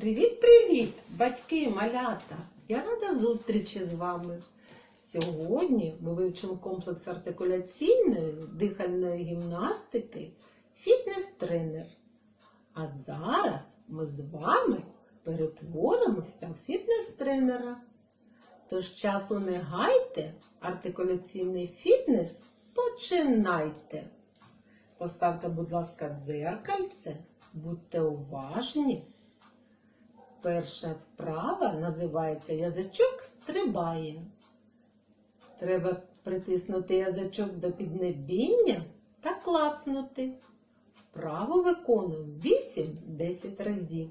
Привіт-привіт, батьки малята! Я рада зустрічі з вами. Сьогодні ми вивчимо комплекс артикуляційної дихальної гімнастики фітнес-тренер. А зараз ми з вами перетворимося в фітнес-тренера. Тож часу не гайте, артикуляційний фітнес починайте. Поставте, будь ласка, дзеркальце, будьте уважні. Перша вправа називається язичок стрибає. Треба притиснути язичок до піднебіння та клацнути. Вправо виконуємо 8-10 разів.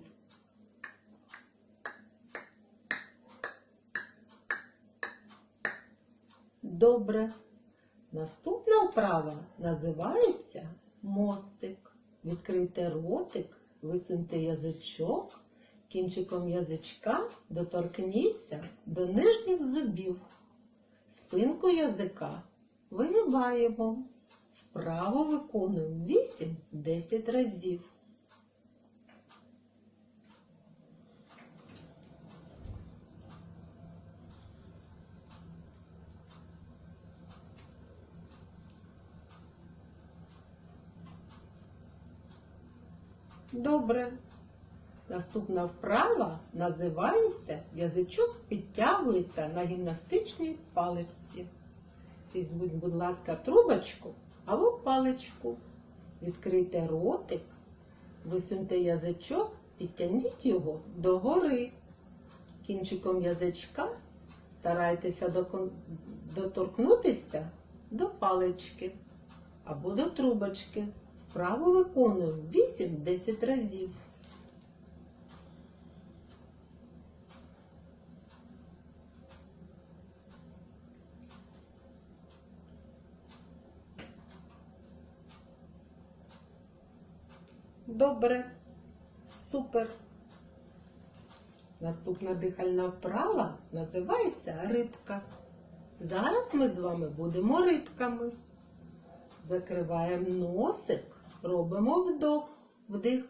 Добре. Наступна вправа називається мостик. Відкрийте ротик, висуньте язичок, кінчиком язичка доторкніться до нижніх зубів. Спинку язика вигибаємо. Вправо виконуємо 8-10 разів. Добре. Наступна вправа називається язичок підтягується на гімнастичній паличці. Візьміть, будь ласка, трубочку або паличку. Відкрийте ротик, висуньте язичок, підтягніть його догори. Кінчиком язичка старайтеся доторкнутися до палички або до трубочки. Вправо виконуємо 8-10 разів. Добре, супер. Наступна дихальна вправа називається рибка. Зараз ми з вами будемо рибками. Закриваємо носик, робимо вдох, вдих.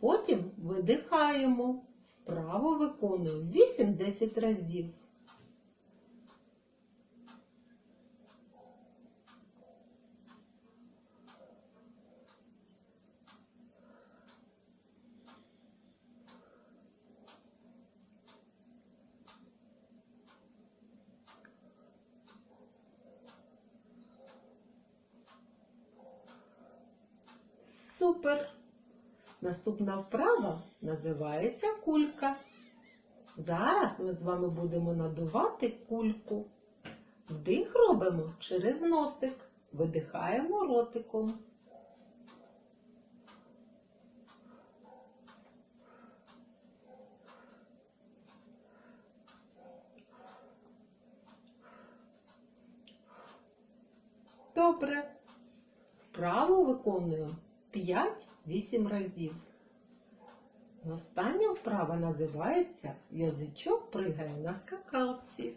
Потім видихаємо. Вправо виконуємо 8-10 разів. Супер! Наступна вправа називається кулька. Зараз ми з вами будемо надувати кульку. Вдих робимо через носик, видихаємо ротиком. Добре. Вправо виконую 5-8 разів. Остання вправа називається язичок пригає на скакалці.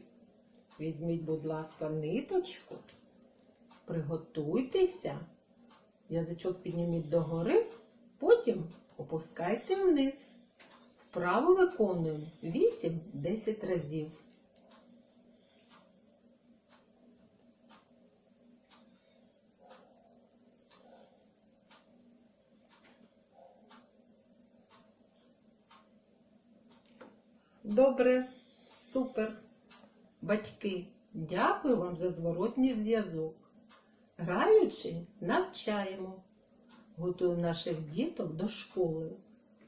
Візьміть, будь ласка, ниточку, приготуйтеся, язичок підніміть догори, потім опускайте вниз. Вправо виконуємо 8-10 разів. Добре, супер. Батьки, дякую вам за зворотній зв'язок. Граючи, навчаємо. Готуємо наших діток до школи.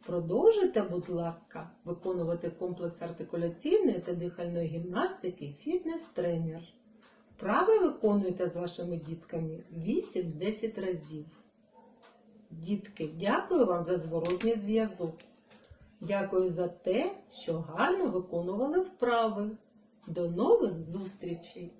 Продовжуйте, будь ласка, виконувати комплекс артикуляційної та дихальної гімнастики фітнес-тренер. Вправи виконуйте з вашими дітками 8-10 разів. Дітки, дякую вам за зворотній зв'язок. Дякую за те, що гарно виконували вправи. До нових зустрічей!